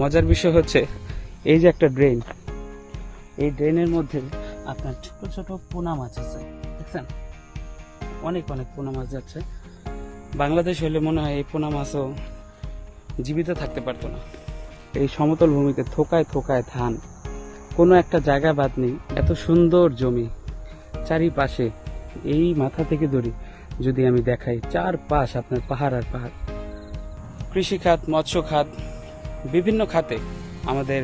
মজার বিষয় হচ্ছে, এই যে একটা ড্রেন এই ড্রেনের মধ্যে আপনার ছোট ছোট পোনা মাছ আছে, দেখছেন? অনেক অনেক পোনা মাছ যাচ্ছে। বাংলাদেশ হলে মনে হয় এই পোনা মাছও জীবিত থাকতে পারতো না। এই সমতল ভূমিতে থোকায় থোকায় ধান, কোনো একটা জায়গা বাদ নেই, এত সুন্দর জমি। চারিপাশে এই মাথা থেকে ধরি যদি আমি দেখাই, চারপাশ আপনার পাহাড় আর পাহাড়। কৃষি খাত মৎস্য খাত বিভিন্ন খাতে আমাদের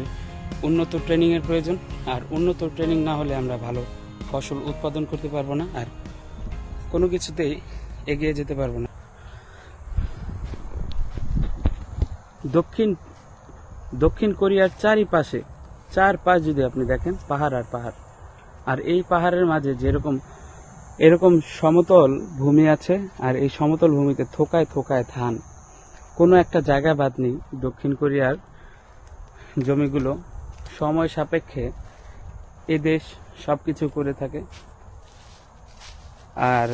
উন্নত ট্রেনিংয়ের প্রয়োজন। আর উন্নত ট্রেনিং না হলে আমরা ভালো ফসল উৎপাদন করতে পারব না আর কোনো কিছুতেই এগিয়ে যেতে পারব না। দক্ষিণ দক্ষিণ কোরিয়ার চারিপাশে চার পাশ যদি আপনি দেখেন, পাহাড় আর পাহাড়। আর এই পাহাড়ের মাঝে যেরকম, এরকম সমতল ভূমি আছে, আর এই সমতল ভূমিতে থোকায় থোকায় ধান। কোনো একটা জায়গা বাদ নেই, দক্ষিণ কোরিয়ার জমিগুলো সময় সাপেক্ষে এ দেশ সব কিছু করে থাকে। আর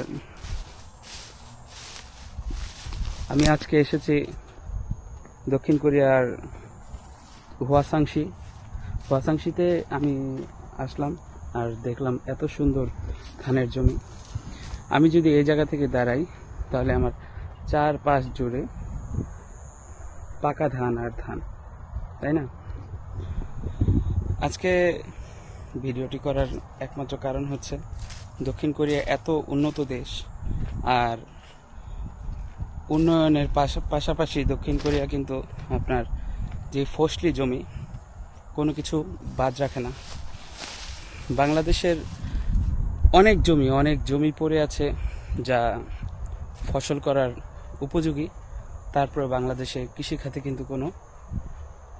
আমি আজকে এসেছি দক্ষিণ কোরিয়ার হুয়াসাংশি হুয়াসাংশিতে আমি আসলাম আর দেখলাম এত সুন্দর ধানের জমি। আমি যদি এই জায়গা থেকে দাঁড়াই, তাহলে আমার চার পাশ জুড়ে পাকা ধান আর ধান, তাই না? আজকে ভিডিওটি করার একমাত্র কারণ হচ্ছে দক্ষিণ কোরিয়া এত উন্নত দেশ আর উন্নয়নের পাশা- পাশাপাশি দক্ষিণ কোরিয়া কিন্তু আপনার যে ফসলি জমি, কোনো কিছু বাদ রাখে না। বাংলাদেশের অনেক জমি অনেক জমি পড়ে আছে যা ফসল করার উপযোগী। তারপরে বাংলাদেশে কৃষিখাতে কিন্তু কোনো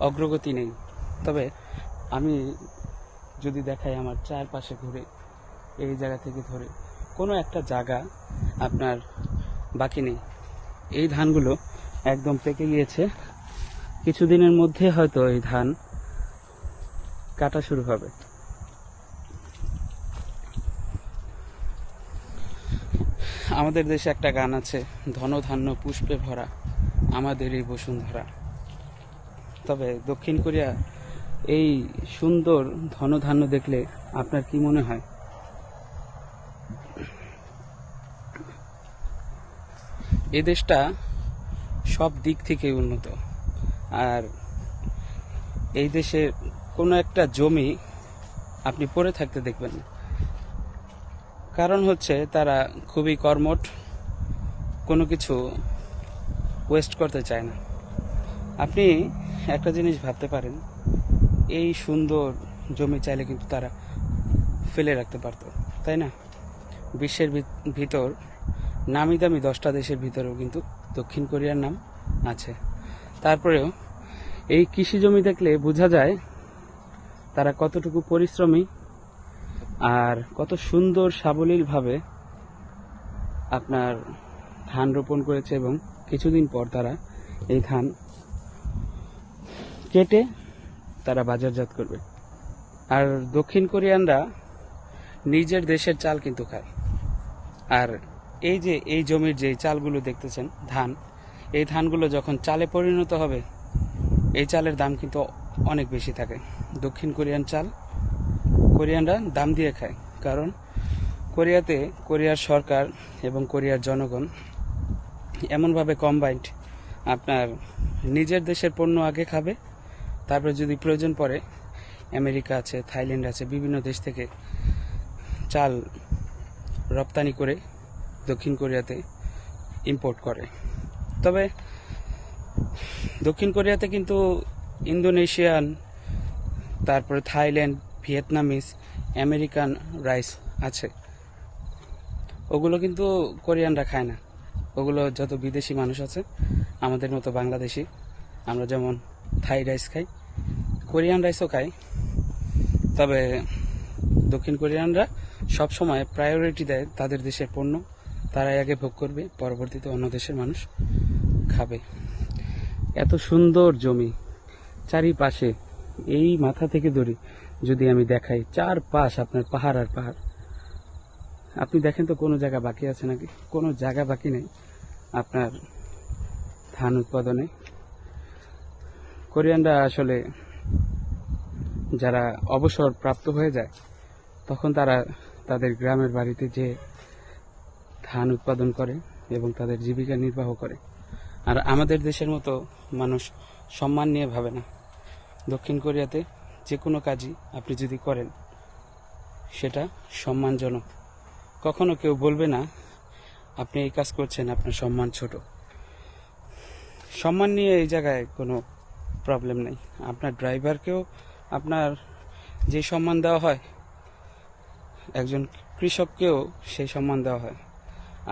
অগ্রগতি নেই। তবে আমি যদি দেখাই আমার চারপাশে ঘুরে, এই জায়গা থেকে ধরে, কোনো একটা জায়গা আপনার বাকি নেই। এই ধানগুলো একদম পেকে গিয়েছে। কিছুদিনের মধ্যে হয়তো এই ধান কাটা শুরু হবে। আমাদের দেশে একটা গান আছে ধন ধান্য পুষ্পে ভরা। আমাদের এই বসুন্ধরা। তবে দক্ষিণ কোরিয়া এই সুন্দর ধনধান্য দেখলে আপনার কি মনে হয়? এ দেশটা সব দিক থেকে উন্নত। আর এই দেশের কোনো একটা জমি আপনি পড়ে থাকতে দেখবেন কারণ হচ্ছে তারা খুবই কর্মঠ, কোনো কিছু ওয়েস্ট করতে চায় না। আপনি একটা জিনিস ভাবতে পারেন, এই সুন্দর জমি চাইলে কিন্তু তারা ফেলে রাখতে পারতো, তাই না? বিশ্বের ভিত- ভিতর নামি দামি দশটা দেশের ভিতরেও কিন্তু দক্ষিণ কোরিয়ার নাম আছে। তারপরেও এই কৃষি জমি দেখলে বোঝা যায় তারা কতটুকু পরিশ্রমী আর কত সুন্দর সাবলীলভাবে আপনার ধান রোপণ করেছে এবং কিছুদিন পর তারা এই ধান কেটে তারা বাজারজাত করবে। আর দক্ষিণ কোরিয়ানরা নিজের দেশের চাল কিন্তু খায়। আর এই যে, এই জমির যে চালগুলো দেখতেছেন, ধান, এই ধানগুলো যখন চালে পরিণত হবে, এই চালের দাম কিন্তু অনেক বেশি থাকে। দক্ষিণ কোরিয়ান চাল কোরিয়ানরা দাম দিয়ে খায়। কারণ কোরিয়াতে কোরিয়ার সরকার এবং কোরিয়ার জনগণ এমনভাবে কম্বাইন্ড আপনার নিজের দেশের পণ্য আগে খাবে, তারপরে যদি প্রয়োজন পড়ে, আমেরিকা আছে, থাইল্যান্ড আছে, বিভিন্ন দেশ থেকে চাল রপ্তানি করে দক্ষিণ কোরিয়াতে ইম্পোর্ট করে। তবে দক্ষিণ কোরিয়াতে কিন্তু ইন্দোনেশিয়ান, তারপরে থাইল্যান্ড, ভিয়েতনামিজ, আমেরিকান রাইস আছে। ওগুলো কিন্তু কোরিয়ানরা খায় না। ওগুলো যত বিদেশি মানুষ আছে, আমাদের মতো বাংলাদেশি, আমরা যেমন থাই রাইস খাই, কোরিয়ান রাইসও খাই, তবে দক্ষিণ কোরিয়ানরা সব সময় প্রায়োরিটি দেয় তাদের দেশের পণ্য, তারাই আগে ভোগ করবে, পরবর্তীতে অন্য দেশের মানুষ খাবে। এত সুন্দর জমি, চারিপাশে, এই মাথা থেকে ধরি যদি আমি দেখাই চার পাশ আপনার পাহাড় আর পাহাড়। আপনি দেখেন তো কোনো জায়গা বাকি আছে নাকি? কোনো জায়গা বাকি নেই আপনার ধান উৎপাদনে। কোরিয়ানরা আসলে যারা অবসর প্রাপ্ত হয়ে যায়, তখন তারা তাদের গ্রামের বাড়িতে যে ধান উৎপাদন করে এবং তাদের জীবিকা নির্বাহ করে। আর আমাদের দেশের মতো মানুষ সম্মান নিয়ে ভাবে না। দক্ষিণ কোরিয়াতে যে কোনো কাজই আপনি যদি করেন, সেটা সম্মানজনক। কখনো কেউ বলবে না, আপনি এই কাজ করছেন, আপনার সম্মান ছোট। সম্মান নিয়ে এই জায়গায় কোনো প্রবলেম নেই। আপনার ড্রাইভারকেও আপনার যে সম্মান দেওয়া হয়, একজন কৃষককেও সেই সম্মান দেওয়া হয়।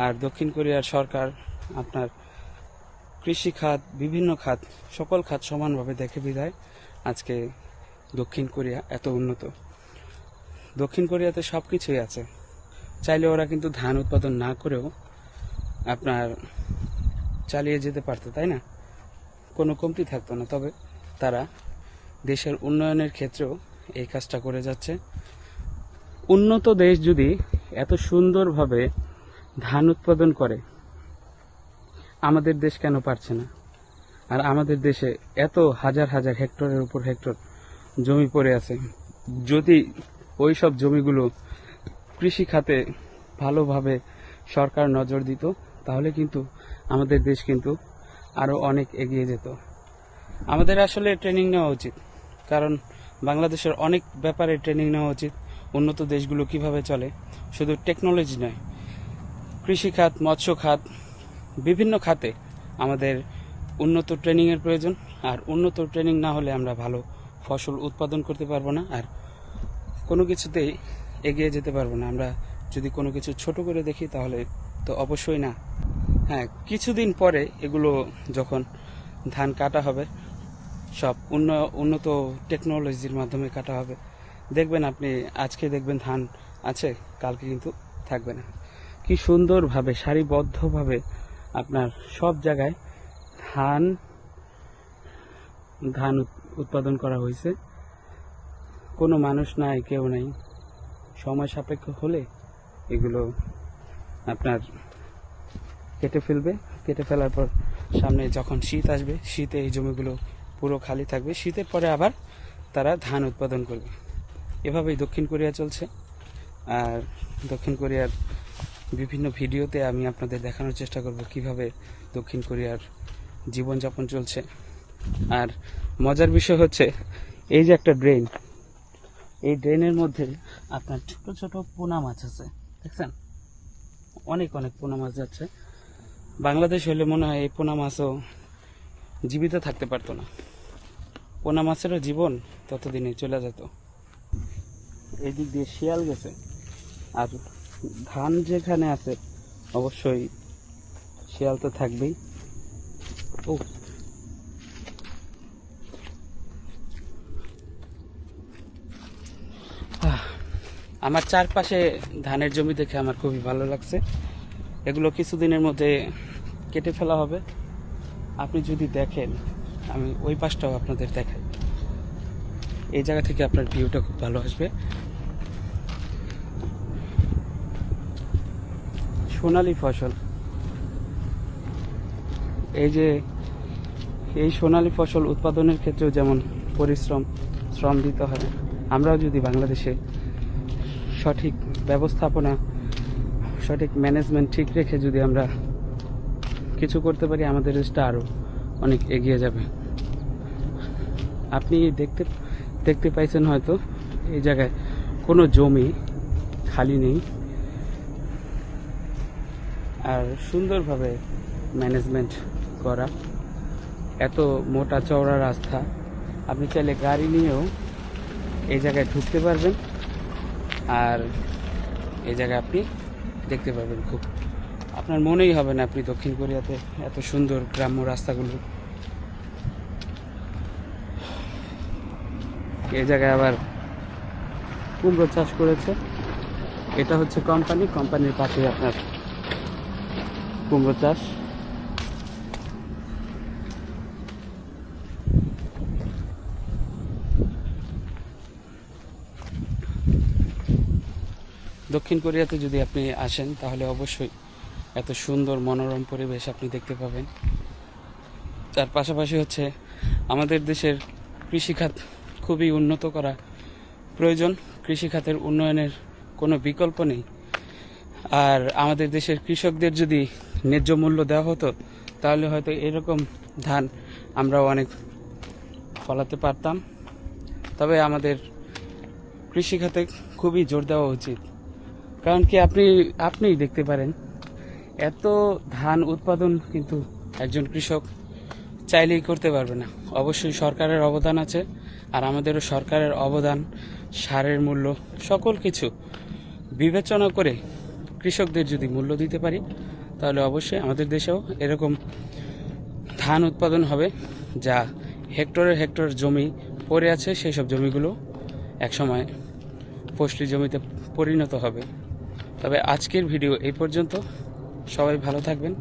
আর দক্ষিণ কোরিয়ার সরকার আপনার কৃষি খাত, বিভিন্ন খাত, সকল খাত সমানভাবে দেখে বিধায় আজকে দক্ষিণ কোরিয়া এত উন্নত। দক্ষিণ কোরিয়াতে সব কিছুই আছে। চাইলে ওরা কিন্তু ধান উৎপাদন না করেও আপনার চালিয়ে যেতে পারতো, তাই না? কোনো কমতি থাকতো না। তবে তারা দেশের উন্নয়নের ক্ষেত্রেও এই কাজটা করে যাচ্ছে। উন্নত দেশ যদি এত সুন্দরভাবে ধান উৎপাদন করে, আমাদের দেশ কেন পারছে না? আর আমাদের দেশে এত হাজার হাজার হেক্টরের উপর হেক্টর জমি পড়ে আছে। যদি ওই সব জমিগুলো কৃষি খাতে ভালোভাবে সরকার নজর দিত, তাহলে কিন্তু আমাদের দেশ কিন্তু আরও অনেক এগিয়ে যেত। আমাদের আসলে ট্রেনিং নেওয়া উচিত, কারণ বাংলাদেশের অনেক ব্যাপারে ট্রেনিং নেওয়া উচিত, উন্নত দেশগুলো কীভাবে চলে, শুধু টেকনোলজি নয়। কৃষি খাত, মৎস্য খাত, বিভিন্ন খাতে আমাদের উন্নত ট্রেনিংয়ের প্রয়োজন, আর উন্নত ট্রেনিং না হলে আমরা ভালো ফসল উৎপাদন করতে পারব না, আর কোনো কিছুতেই এগিয়ে যেতে পারব না। আমরা যদি কোনো কিছু ছোট করে দেখি তাহলে তো অবশ্যই না। হ্যাঁ কিছুদিন পরে এগুলো যখন ধান কাটা হবে, সব উন্ন, উন্নত টেকনোলজির মাধ্যমে কাটা হবে। দেখবেন আপনি, আজকে দেখবেন ধান আছে, কালকে কিন্তু থাকবে না। কি সুন্দরভাবে, সারিবদ্ধভাবে আপনার সব জায়গায় ধান ধান উৎ- উৎপাদন করা হয়েছে। কোনো মানুষ নাই, কেউ নাই। সময় সাপেক্ষ হলে এগুলো আপনার কেটে ফেলবে। কেটে ফেলার পর সামনে যখন শীত আসবে, শীতে এই জমিগুলো পুরো খালি থাকবে। শীতের পরে আবার তারা ধান উৎপাদন করবে। এভাবেই দক্ষিণ কোরিয়া চলছে। আর দক্ষিণ কোরিয়ার বিভিন্ন ভিডিওতে আমি আপনাদের দেখানোর চেষ্টা করব কীভাবে দক্ষিণ কোরিয়ার জীবনযাপন চলছে। আর মজার বিষয় হচ্ছে, এই যে একটা ড্রেন এই ড্রেনের মধ্যে আপনার ছোট ছোট পোনা মাছ আছে। দেখছেন? অনেক অনেক পোনা মাছ যাচ্ছে বাংলাদেশ হলে মনে হয় এই পোনা মাছও জীবিত থাকতে পারতো না। পোনা মাছেরও জীবন ততদিনে চলে যেত। এই দিক দিয়ে শিয়াল গেছে। আর ধান যেখানে আছে, অবশ্যই শিয়াল তো থাকবেই। ও আমার চারপাশে ধানের জমি দেখে আমার খুবই ভালো লাগছে। এগুলো কিছুদিনের মধ্যে কেটে ফেলা হবে। আপনি যদি দেখেন, আমি ওই পাশটাও আপনাদের দেখাই। এই জায়গা থেকে আপনার ভিউটা খুব ভালো আসবে। সোনালী ফসল। এই যে, এই সোনালী ফসল উৎপাদনের ক্ষেত্রেও যেমন পরিশ্রম, শ্রম দিতে হয় আমরাও যদি বাংলাদেশে সঠিক ব্যবস্থাপনা, সঠিক ম্যানেজমেন্ট ঠিক রেখে যদি আমরা কিছু করতে পারি, আমাদের দেশটা আরও অনেক এগিয়ে যাবে। আপনি দেখতে দেখতে পাইছেন হয়তো, এই জায়গায় কোনো জমি খালি নেই। আর সুন্দরভাবে ম্যানেজমেন্ট করা, এত মোটা চওড়া রাস্তা। আপনি চাইলে গাড়ি নিয়েও এই জায়গায় ঢুকতে পারবেন। আর এই জায়গায় আপনি দেখতে পাবেন খুব, আপনার মনেই হবে না আপনি দক্ষিণ কোরিয়াতে এত সুন্দর গ্রাম্য রাস্তাগুলো। এই জায়গায় আবার কুমড়ো চাষ করেছে। এটা হচ্ছে কোম্পানি, কোম্পানির পাশে আপনার কুমড়ো চাষ। দক্ষিণ কোরিয়াতে যদি আপনি আসেন, তাহলে অবশ্যই এত সুন্দর মনোরম পরিবেশ আপনি দেখতে পাবেন। তার পাশাপাশি হচ্ছে আমাদের দেশের কৃষিখাত খুবই উন্নত করা প্রয়োজন। কৃষিখাতের উন্নয়নের কোনো বিকল্প নেই। আর আমাদের দেশের কৃষকদের যদি ন্যায্য মূল্য দেওয়া হতো, তাহলে হয়তো এরকম ধান আমরাও অনেক ফলাতে পারতাম। তবে আমাদের কৃষিখাতে খুবই জোর দেওয়া উচিত। কারণ কি আপনি, আপনিই দেখতে পারেন। এত ধান উৎপাদন কিন্তু একজন কৃষক চাইলেই করতে পারবে না। অবশ্যই সরকারের অবদান আছে আর আমাদেরও সরকারের অবদান, সারের মূল্য, সকল কিছু বিবেচনা করে কৃষকদের যদি মূল্য দিতে পারি, তাহলে অবশ্যই আমাদের দেশেও এরকম ধান উৎপাদন হবে যা হেক্টরের হেক্টর জমি পড়ে আছে, সেই সব জমিগুলো একসময় ফসলি জমিতে পরিণত হবে। তবে আজকের ভিডিও এই পর্যন্ত। সবাই ভালো থাকবেন।